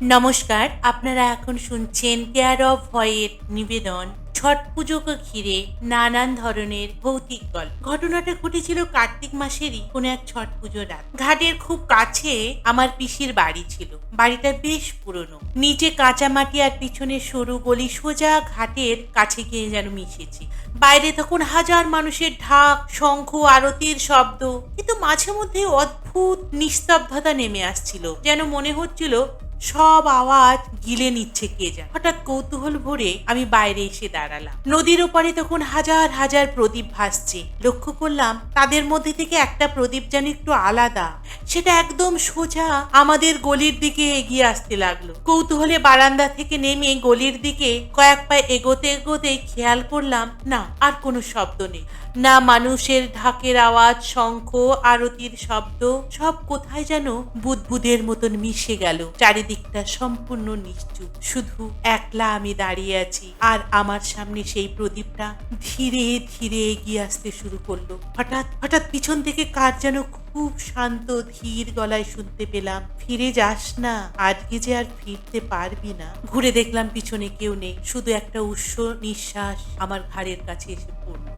নমস্কার, আপনারা এখন শুনছেন কেয়ার অফ ভয়ের নিবেদন, ছট পুজোকে ঘিরে নানান ধরনের ভৌতিক গল্প। ঘটনাটা ঘটেছিল কার্তিক মাসেরই কোনো এক ছট পুজো রাত। ঘাটের খুব কাছে আমার পিসির বাড়ি ছিল। বাড়িটা বেশ পুরনো। নিচে কাঁচা মাটি আর পিছনে সরু গলি সোজা ঘাটের কাছে গিয়ে যেন মিশেছে। বাইরে তখন হাজার মানুষের ঢাক, শঙ্খ, আরতির শব্দ। কিন্তু মাঝে মধ্যে অদ্ভুত নিস্তব্ধতা নেমে আসছিল। যেন মনে হচ্ছিল সব আওয়াজ গিলে নিচ্ছে কে যা হঠাৎ কৌতূহল ভরে আমি বাইরে এসে দাঁড়ালাম। নদীর ওপারে তখন হাজার হাজার প্রদীপ ভাসছে। লক্ষ্য করলাম তাদের মধ্যে থেকে একটা প্রদীপ যেন একটু আলাদা। সেটা একদম সোজা আমাদের গলির দিকে এগিয়ে আসতে লাগল। কৌতূহলে বারান্দা থেকে নেমে গলির দিকে কয়েক পা এগোতে এগোতে খেয়াল করলাম, না, আর কোনো শব্দ নেই। না মানুষের ঢাকের আওয়াজ, শঙ্খ, আরতির শব্দ, সব কোথায় যেন বুদবুদের মতন মিশে গেল। চারিদিকটা সম্পূর্ণ নিশ্চুপ। শুধু একলা আমি দাঁড়িয়ে আছি, আর আমার সামনে সেই প্রদীপটা ধীরে ধীরে এগিয়ে আসতে শুরু করল। হঠাৎ হঠাৎ পিছন থেকে কার যেন খুব শান্ত, ধীর গলায় শুনতে পেলাম, ফিরে যাস না, আজকে যে আর ফিরতে পারবি না। ঘুরে দেখলাম পিছনে কেউ নেই, শুধু একটা উৎস নিঃশ্বাস আমার ঘাড়ের কাছে এসে পড়ল।